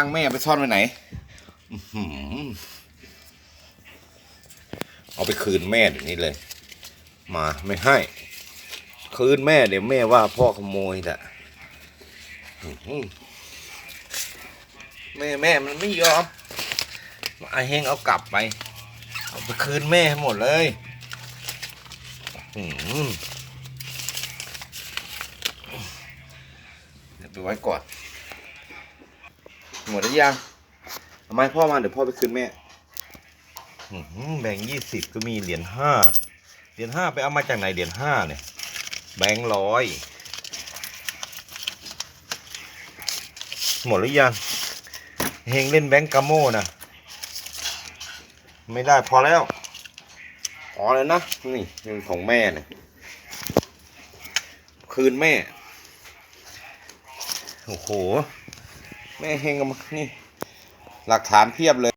ตั้งแม่ไปซ่อนไว้ไหนเอาไปคืนแม่เดี๋ยวนี้เลย มาไม่ให้ คืนแม่เดี๋ยวแม่ว่าพ่อขโมยแหละแม่แม่มันไม่ยอมไอเฮงเอากลับไป เอาไปคืนแม่ให้หมดเลยเดี๋ยวไปไว้ก่อน หมดแล้วยังเอาไม้พ่อมาเดี๋ยวพ่อไปคืนแม่แบงค์ยี่สิบก็มีเหรียญห้าเหรียญห้าไปเอามาจากไหนเหรียญห้าเนี่ย แบงค์ร้อยหมดหรือยังเฮงเล่นแบงค์กาโม่นะไม่ได้พอแล้วพอแล้วนะนี่นของแม่เนี่ยคืนแม่ โอ้โห แม่เฮงกับนี่ หลักฐานเพียบเลย